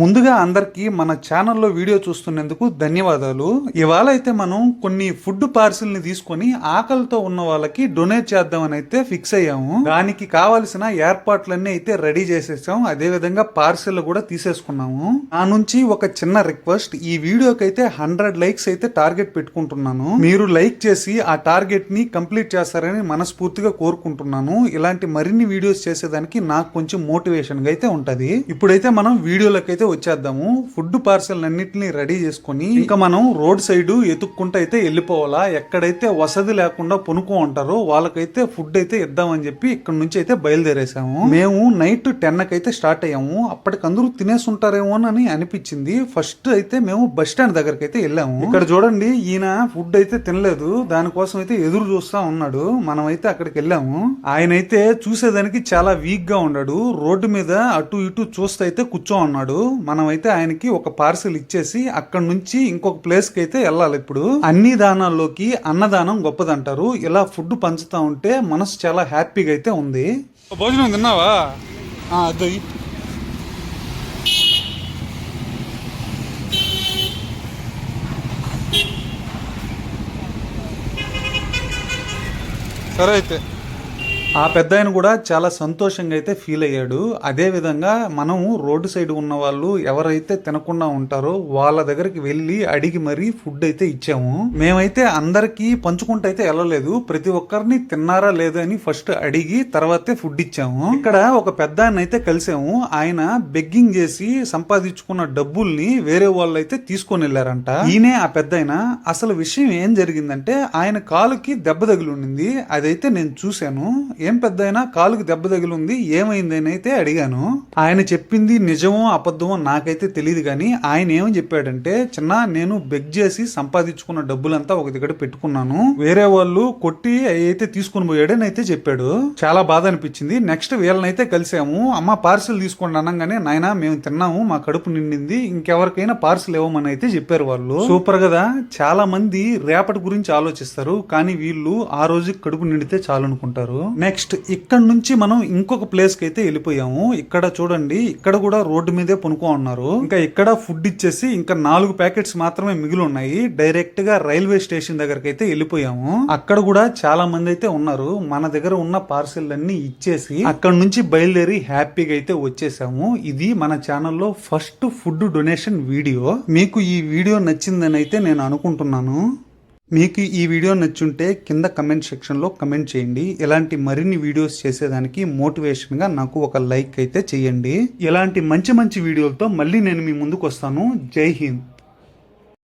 ముందుగా అందరికీ మన ఛానల్లో వీడియో చూస్తున్నందుకు ధన్యవాదాలు. ఇవాళ అయితే మనం కొన్ని ఫుడ్ పార్సిల్ని తీసుకొని ఆకలితో ఉన్న వాళ్ళకి డొనేట్ చేద్దామని అయితే ఫిక్స్ అయ్యాము. దానికి కావాల్సిన ఏర్పాట్లన్నీ అయితే రెడీ చేసేసాం. అదే విధంగా పార్సిల్ కూడా తీసేసుకున్నాము. నా నుంచి ఒక చిన్న రిక్వెస్ట్ ఈ వీడియోకి అయితే హండ్రెడ్ లైక్స్ అయితే టార్గెట్ పెట్టుకుంటున్నాను. మీరు లైక్ చేసి ఆ టార్గెట్ని కంప్లీట్ చేస్తారని మనస్ఫూర్తిగా కోరుకుంటున్నాను. ఇలాంటి మరిన్ని వీడియోస్ చేసేదానికి నాకు కొంచెం మోటివేషన్గా అయితే ఉంటుంది. ఇప్పుడైతే మనం వీడియోలకైతే అయితే వచ్చేద్దాము. ఫుడ్ పార్సల్ అన్నిటిని రెడీ చేసుకొని ఇంకా మనం రోడ్ సైడ్ ఎతుక్కుంటూ అయితే వెళ్ళిపోవాలా? ఎక్కడైతే వసతి లేకుండా పొనుకో ఉంటారో వాళ్ళకైతే ఫుడ్ అయితే ఇద్దామని చెప్పి ఇక్కడ నుంచి అయితే బయలుదేరేసాము మేము నైట్ టెన్ అయితే స్టార్ట్ అయ్యాము. అప్పటికి అందరూ తినేసి ఉంటారేమో అని అనిపించింది. ఫస్ట్ అయితే మేము బస్ స్టాండ్ దగ్గరికి అయితే వెళ్ళాము. ఇక్కడ చూడండి ఈయన ఫుడ్ అయితే తినలేదు. దానికోసం అయితే ఎదురు చూస్తా ఉన్నాడు. మనం అయితే అక్కడికి వెళ్ళాము. ఆయన అయితే చూసేదానికి చాలా వీక్గా ఉన్నాడు. రోడ్డు మీద అటు ఇటు చూస్తే అయితే కూర్చో ఉన్నాడు మనం అయితే ఆయనకి ఒక పార్సిల్ ఇచ్చేసి అక్కడ నుంచి ఇంకొక ప్లేస్కి అయితే వెళ్ళాలి. ఇప్పుడు అన్ని దానాల్లోకి అన్నదానం గొప్పదంటారు. ఇలా ఫుడ్ పంచుతా ఉంటే మనసు చాలా హ్యాపీగా అయితే ఉంది. భోజనం తిన్నావా? అద్దయి సరే అయితే. ఆ పెద్ద ఆయన కూడా చాలా సంతోషంగా అయితే ఫీల్ అయ్యాడు. అదే విధంగా మనము రోడ్డు సైడ్ ఉన్న వాళ్ళు ఎవరైతే తినకుండా ఉంటారో వాళ్ళ దగ్గరికి వెళ్ళి అడిగి మరీ ఫుడ్ అయితే ఇచ్చాము. మేమైతే అందరికీ పంచుకుంటూ అయితే వెళ్ళలేదు. ప్రతి ఒక్కరిని తిన్నారా లేదా అని ఫస్ట్ అడిగి తర్వాతే ఫుడ్ ఇచ్చాము. ఇక్కడ ఒక పెద్ద ఆయన అయితే కలిసాము. ఆయన బెగ్గింగ్ చేసి సంపాదించుకున్న డబ్బుల్ని వేరే వాళ్ళు అయితే తీసుకొని వెళ్ళారంట. ఈయనే ఆ పెద్ద ఆయన అసలు విషయం ఏం జరిగిందంటే ఆయన కాలుకి దెబ్బ తగిలి ఉండింది. అదైతే నేను చూశాను. ఏం పెద్దయినా కాలుకు కాలుకి దెబ్బ తగిలి ఉంది ఏమైంది అని అయితే అడిగాను. ఆయన చెప్పింది నిజమో అబద్ధమో నాకైతే తెలియదు కానీ ఆయన ఏమని చెప్పాడంటే చిన్న నేను బెగ్ చేసి సంపాదించుకున్న డబ్బులంతా ఒక దగ్గర పెట్టుకున్నాను. వేరే వాళ్ళు కొట్టి అయితే తీసుకుని పోయాడని అయితే చెప్పాడు. చాలా బాధ అనిపించింది. నెక్స్ట్ వీళ్ళనైతే కలిసాము. అమ్మ పార్సిల్ తీసుకోండి అనగానే నాయన మేము తిన్నాము మా కడుపు నిండింది ఇంకెవరికైనా పార్సిల్ ఇవ్వమని అయితే చెప్పారు వాళ్ళు. సూపర్ కదా. చాలా మంది రేపటి గురించి ఆలోచిస్తారు కానీ వీళ్ళు ఆ రోజు కడుపు నిండితే చాలు అనుకుంటారు నెక్స్ట్ నెక్స్ట్ ఇక్కడ నుంచి మనం ఇంకొక ప్లేస్కి అయితే వెళ్ళిపోయాము. ఇక్కడ చూడండి ఇక్కడ కూడా రోడ్డు మీదే పనుకో ఉన్నారు ఇంకా ఇక్కడ ఫుడ్ ఇచ్చేసి ఇంకా నాలుగు ప్యాకెట్స్ మాత్రమే మిగిలి ఉన్నాయి. డైరెక్ట్గా రైల్వే స్టేషన్ దగ్గరకి అయితే వెళ్ళిపోయాము. అక్కడ కూడా చాలా మంది అయితే ఉన్నారు. మన దగ్గర ఉన్న పార్సిల్ అన్ని ఇచ్చేసి అక్కడ నుంచి బయలుదేరి హ్యాపీగా అయితే వచ్చేసాము. ఇది మన ఛానల్లో ఫస్ట్ ఫుడ్ డొనేషన్ వీడియో మీకు ఈ వీడియో నచ్చిందని అయితే నేను అనుకుంటున్నాను. మీకు ఈ వీడియో నచ్చుంటే కింద కమెంట్ సెక్షన్లో కమెంట్ చేయండి. ఇలాంటి మరిన్ని వీడియోస్ చేసేదానికి మోటివేషన్గా నాకు ఒక లైక్ అయితే చేయండి. ఇలాంటి మంచి మంచి వీడియోలతో మళ్ళీ నేను మీ ముందుకు వస్తాను. జై హింద్.